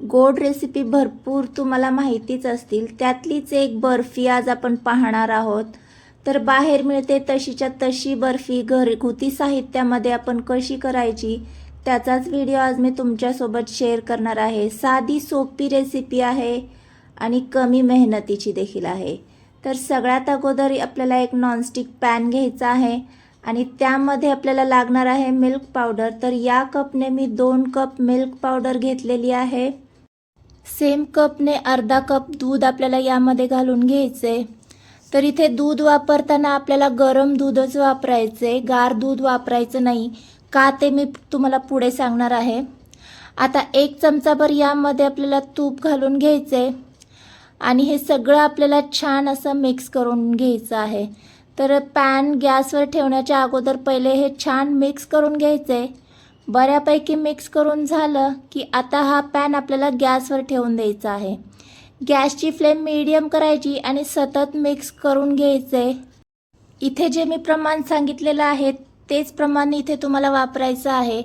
गोड रेसिपी भरपूर तुम्हाला माहितीच असतील. त्यातलीच एक बर्फी आज आपण पाहणार आहोत. तर बाहेर मिळते तशीच्या तशी बर्फी. घरगुती साहित्यामध्ये आपण कशी करायची त्याचाच व्हिडिओ आज मी तुमच्यासोबत शेअर करणार आहे. साधी सोपी रेसिपी आहे आणि कमी मेहनतीची देखील आहे. तर सगळ्यात अगोदर आपल्याला एक नॉनस्टिक पॅन घ्यायचा आहे आणि त्यामध्ये आपल्याला लागणार आहे मिल्क पावडर तर या कपने मी दोन कप मिल्क पावडर घेतलेली आहे. सेम कपने अर्धा कप दूध आपल्याला यामध्ये घालून घ्यायचे. तर इथे दूध वापरताना आपल्याला गरम दूधच वापरायचे. गार दूध वापरायचं नाही. का ते मी तुम्हाला पुढे सांगणार आहे. आता एक चमचाभर यामध्ये आपल्याला तूप घालून घ्यायचे. आणि हे सगळं आपल्याला छान असं मिक्स करून घ्यायचं आहे. तर पॅन गॅसवर ठेवण्याच्या अगोदर पहिले हे छान मिक्स करून घ्यायचं. आहे बऱ्यापैकी मिक्स करून झालं की आता हा पॅन आपल्याला गॅसवर ठेवून द्यायचा आहे. गॅसची फ्लेम मीडियम करायची आणि सतत मिक्स करून घ्यायचे. इथे जे मी प्रमाण सांगितलेलं आहे तेच प्रमाण इथे तुम्हाला वापरायचं आहे.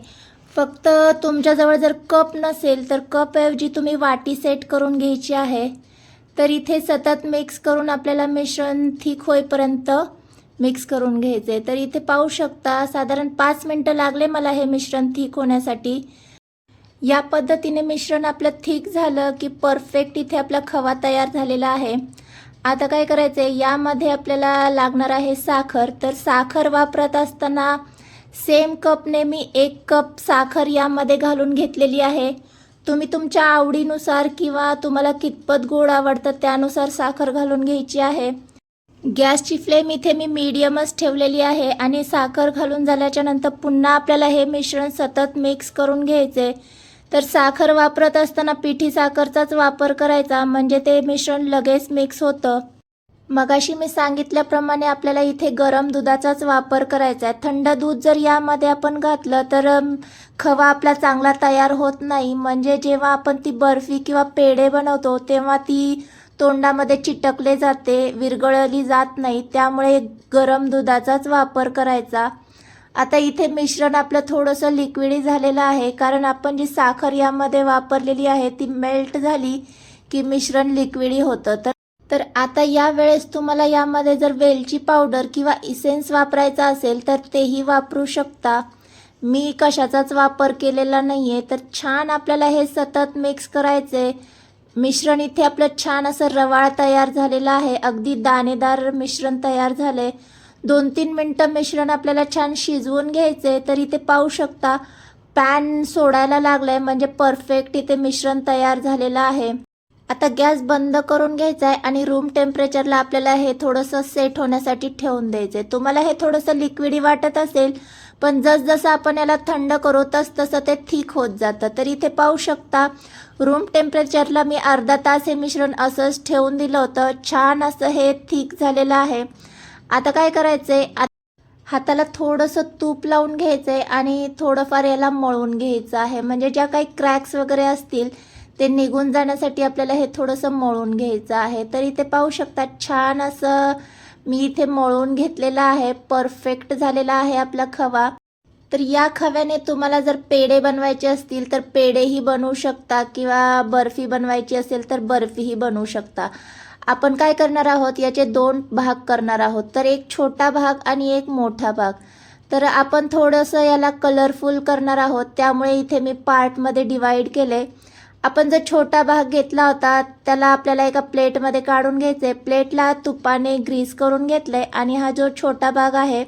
फक्त तुमच्याजवळ जर कप नसेल तर कपऐवजी तुम्ही वाटी सेट करून घ्यायची आहे. तर इथे सतत मिक्स करून आपल्याला मिश्रण थिक होईपर्यंत मिक्स करून घ्यायचे तर इथे पाहू शकता साधारण पाच मिनटं लागले मला हे मिश्रण थीक होण्यासाठी. या पद्धतीने मिश्रण आपलं थीक झालं की परफेक्ट इथे आपला खवा तयार झालेला आहे. आता काय करायचं आहे यामध्ये आपल्याला लागणार आहे साखर. तर साखर वापरत असताना सेम कपने मी एक कप साखर यामध्ये घालून घेतलेली आहे. तुम्ही तुमच्या आवडीनुसार किंवा तुम्हाला कितपत गोड आवडतं त्यानुसार साखर घालून घ्यायची आहे. गॅसची फ्लेम इथे मी मीडियमच ठेवलेली आहे आणि साखर घालून झाल्याच्यानंतर पुन्हा आपल्याला हे मिश्रण सतत मिक्स करून घ्यायचे. तर साखर वापरत असताना पिठी साखरचाच वापर करायचा म्हणजे ते मिश्रण लगेच मिक्स होतं. मगाशी मी सांगितल्याप्रमाणे आपल्याला इथे गरम दुधाचाच वापर करायचा आहे. थंड दूध जर यामध्ये आपण घातलं तर खवा आपला चांगला तयार होत नाही. म्हणजे जेव्हा आपण ती बर्फी किंवा पेढे बनवतो तेव्हा ती तोंडामध्ये चिटकले जाते विरघळली जात नाही त्यामुळे गरम दुधाचाच वापर करायचा. आता इथे मिश्रण आपलं थोडंसं लिक्विडी झालेलं आहे कारण आपण जी साखर यामध्ये वापरलेली आहे ती मेल्ट झाली की मिश्रण लिक्विडी होतं. तर तर आता या वेळेस तुम्हाला यामध्ये जर वेलची पावडर किंवा इसेन्स वापरायचा असेल तर तेही वापरू शकता. मी कशाचाच वापर केलेला नाही आहे तर छान आपल्याला हे सतत मिक्स करायचे मिश्रण इथे आपलं छान असं रवाळ तयार झालेलं आहे. अगदी दाणेदार मिश्रण तयार झाले दोन तीन मिनटं मिश्रण आपल्याला छान शिजवून घ्यायचे तर इथे पाहू शकता पॅन सोडायला लागलाय. म्हणजे परफेक्ट इथे मिश्रण तयार झालेलं आहे. आता गॅस बंद करून घ्यायचा आहे आणि रूम टेम्परेचरला आपल्याला हे थोडंसं सेट होण्यासाठी ठेवून द्यायचं आहे तुम्हाला हे थोडंसं लिक्विडी वाटत असेल पण जसजसं आपण याला थंड करू तस तसं ते थिक होत जातं. तर इथे पाहू शकता रूम टेम्परेचरला मी अर्धा तास हे मिश्रण असंच ठेवून दिलं होतं. छान असं हे थिक झालेलं आहे. आता काय करायचं आहे हाताला थोडंसं तूप लावून घ्यायचं आहे आणि थोडंफार याला मळून घ्यायचं आहे. म्हणजे ज्या काही क्रॅक्स वगैरे असतील ते निघून जाण्यासाठी आपल्याला हे थोडंसं मळून घ्यायचं आहे. तर इथे पाहू शकता छान असं मी इथे मळून घेतलेला आहे परफेक्ट झालेला आहे आपला खवा. तर या खव्याने तुम्हाला जर पेढे बनवायचे असतील तर पेढेही बनवू शकता किंवा बर्फी बनवायची असेल तर बर्फीही बनवू शकता. आपण काय करणार आहोत? याचे दोन भाग करणार आहोत. तर एक छोटा भाग आणि एक मोठा भाग. तर आपण थोडंसं याला कलरफुल करणार आहोत. त्यामुळे इथे मी पार्टमध्ये डिवाईड केले. आपण जो छोटा भाग घेतला होता त्याला आपल्याला एका प्लेटमध्ये काढून घ्यायचे. प्लेटला तुपाने ग्रीस करून घेतलंय आणि हा जो छोटा भाग आहे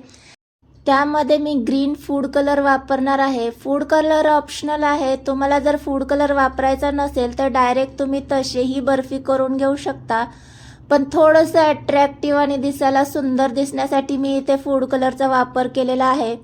त्यामध्ये मी ग्रीन फूड कलर वापरणार आहे. फूड कलर ऑप्शनल आहे. तुम्हाला जर फूड कलर वापरायचा नसेल तर डायरेक्ट तुम्ही तसेही बर्फी करून घेऊ शकता. पण थोडंसं अट्रॅक्टिव्ह आणि दिसायला सुंदर दिसण्यासाठी मी इथे फूड कलरचा वापर केलेला आहे.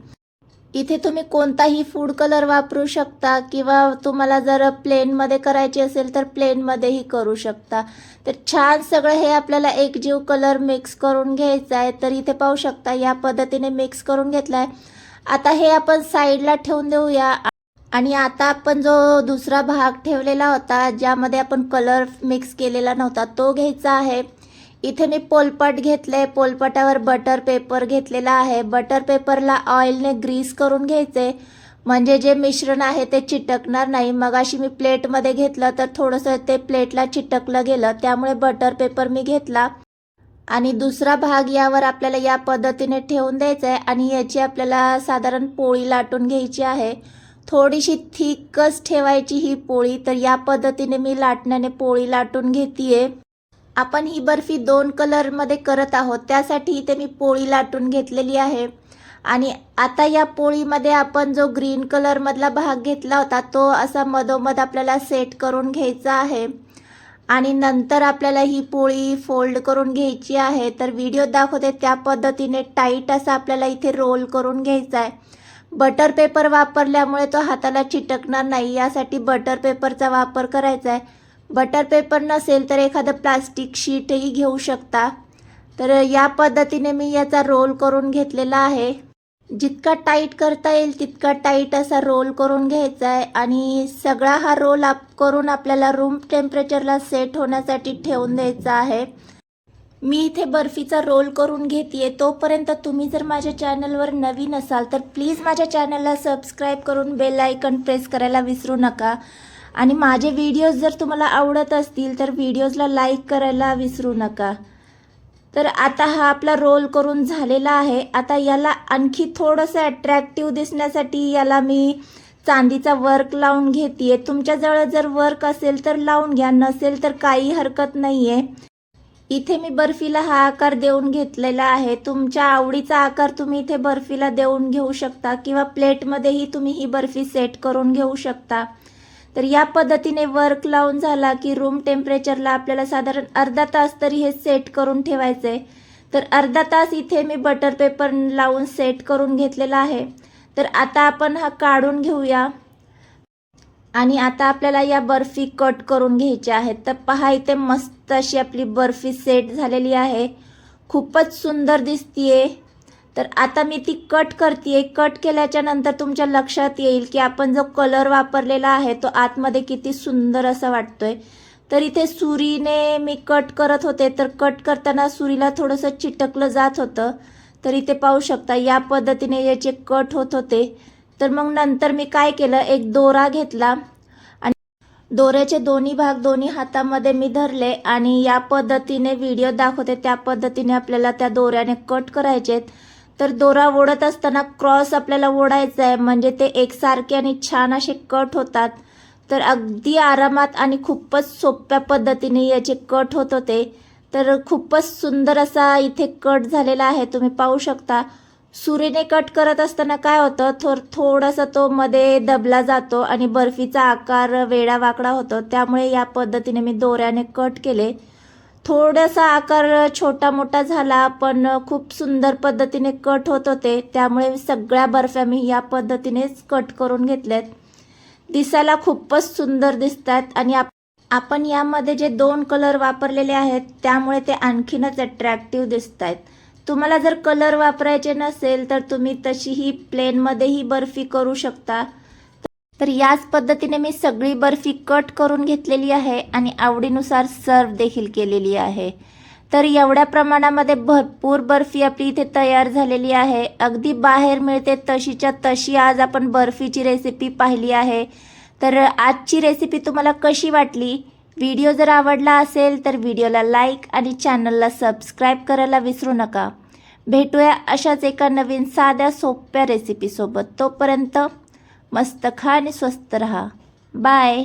इथे तुम्ही कोणताही फूड कलर वापरू शकता किंवा तुम्हाला जर प्लेनमध्ये करायची असेल तर प्लेनमध्येही करू शकता. तर छान सगळं हे आपल्याला एकजीव कलर मिक्स करून घ्यायचं आहे. तर इथे पाहू शकता या पद्धतीने मिक्स करून घेतला आहे आता हे आपण साईडला ठेवून देऊया. आणि आता आपण जो दुसरा भाग ठेवलेला होता ज्यामध्ये आपण कलर मिक्स केलेला नव्हता तो घ्यायचा आहे. इथे मी पोलपट घेतलंय. पोलपटावर बटर पेपर घेतलेला आहे. बटर पेपरला ऑइलने ग्रीस करून घ्यायचे. म्हणजे जे मिश्रण आहे ते चिटकणार नाही. मग अशी मी प्लेटमध्ये घेतलं तर थोडंसं ते प्लेटला चिटकलं गेलं. त्यामुळे बटर पेपर मी घेतला. आणि दुसरा भाग यावर आपल्याला या पद्धतीने ठेवून द्यायचा आहे आणि याची आपल्याला साधारण पोळी लाटून घ्यायची आहे. थोडीशी थिकच ठेवायची ही पोळी. तर या पद्धतीने मी लाटण्याने पोळी लाटून घेते आपण ही बर्फी दोन कलरमध्ये करत आहोत. त्यासाठी इथे मी पोळी लाटून घेतलेली आहे. आणि आता या पोळीमध्ये आपण जो ग्रीन कलरमधला भाग घेतला होता तो असा मधोमध आपल्याला सेट करून घ्यायचा आहे. आणि नंतर आपल्याला ही पोळी फोल्ड करून घ्यायची आहे. तर व्हिडिओ दाखवते त्या पद्धतीने टाईट असा आपल्याला इथे रोल करून घ्यायचा आहे. बटर पेपर वापरल्यामुळे तो हाताला चिटकणार नाही. यासाठी बटर पेपरचा वापर करायचा आहे. बटर पेपर नसेल तर एखादं प्लास्टिक शीटही घेऊ शकता. तर या पद्धतीने मी याचा रोल करून घेतलेला आहे. जितका टाईट करता येईल तितका टाईट असा रोल करून घ्यायचा आहे आणि सगळा हा रोल आप करून आपल्याला रूम टेम्परेचरला सेट होण्यासाठी ठेवून द्यायचा आहे. मी इथे बर्फीचा रोल करून घेते तोपर्यंत तुम्ही जर माझ्या चॅनलवर नवीन असाल तर प्लीज माझ्या चॅनलला सबस्क्राईब करून बेल आयकन प्रेस करायला विसरू नका. आणि माझे व्हिडिओज जर तुम्हाला आवडत असतील तर व्हिडिओजला लाईक करायला विसरू नका. तर आता हा आपला रोल करून झालेला आहे. आता याला आणखी थोडंसं अट्रॅक्टिव्ह दिसण्यासाठी याला मी चांदीचा वर्क लावून घेते तुमच्याजवळ जर वर्क असेल तर लावून घ्या नसेल तर काही हरकत नाही आहे इथे मी बर्फीला हा आकार देऊन घेतलेला आहे. तुमच्या आवडीचा आकार तुम्ही इथे बर्फीला देऊन घेऊ शकता किंवा प्लेटमध्येही तुम्ही ही बर्फी सेट करून घेऊ शकता. तर या पद्धतीने वर्क लावून झाला की रूम टेम्परेचरला आपल्याला साधारण अर्धा तास तरी हे सेट करून ठेवायचं आहे तर अर्धा तास इथे मी बटर पेपर लावून सेट करून घेतलेला आहे. तर आता आपण हा काढून घेऊया. आणि आता आपल्याला या बर्फी कट करून घ्यायच्या आहेत. तर पहा इथे मस्त अशी आपली बर्फी सेट झालेली आहे. खूपच सुंदर दिसतीये. तर आता मी ती कट करते कट केल्याच्यानंतर तुमच्या लक्षात येईल की आपण जो कलर वापरलेला आहे तो आतमध्ये किती सुंदर असा वाटतोय. तर इथे सुरीने मी कट करत होते. तर कट करताना सुरीला थोडंसं चिटकलं जात होतं. तर इथे पाहू शकता या पद्धतीने याचे कट होत होते. तर मग नंतर मी काय केलं एक दोरा घेतला. आणि दोऱ्याचे दोन्ही भाग दोन्ही हातामध्ये मी धरले आणि या पद्धतीने व्हिडिओ दाखवते. त्या पद्धतीने आपल्याला त्या दोऱ्याने कट करायचे तर दोरा ओढत असताना क्रॉस आपल्याला ओढायचा आहे म्हणजे ते एकसारखे आणि छान असे कट होतात. तर अगदी आरामात आणि खूपच सोप्या पद्धतीने याचे कट होत होते. तर खूपच सुंदर असा इथे कट झालेला आहे. तुम्ही पाहू शकता. सुरीने कट करत असताना काय होतं? थोर थोडासा तो मध्ये दबला जातो आणि बर्फीचा आकार वेडा वाकडा होतो. त्यामुळे या पद्धतीने मी दोऱ्याने कट केले. थोडासा आकार छोटा मोठा झाला पण खूप सुंदर पद्धतीने कट होत होते. त्यामुळे सगळ्या बर्फ्या मी या पद्धतीनेच कट करून घेतल्यात. दिसायला खूपच सुंदर दिसतात आणि आप आपण यामध्ये जे दोन कलर वापरलेले आहेत त्यामुळे ते आणखीनच अट्रॅक्टिव्ह दिसत आहेत तुम्हाला जर कलर वापरायचे नसेल तर तुम्ही तशीही प्लेनमध्येही बर्फी करू शकता. तर याच पद्धतीने मी सगळी बर्फी कट करून घेतलेली आहे आणि आवडीनुसार सर्व देखील केलेली आहे. तर एवढ्या प्रमाणामध्ये भरपूर बर्फी आपली इथे तयार झालेली आहे. अगदी बाहेर मिळते तशीच्या तशी आज आपण बर्फीची रेसिपी पाहिली आहे. तर आजची रेसिपी तुम्हाला कशी वाटली? व्हिडिओ जर आवडला असेल तर व्हिडिओला लाईक आणि चॅनलला सबस्क्राईब करायला विसरू नका. भेटूया अशाच एका नवीन साध्या सोप्या रेसिपीसोबत तोपर्यंत मस्त खा आणि स्वस्त रहा. बाय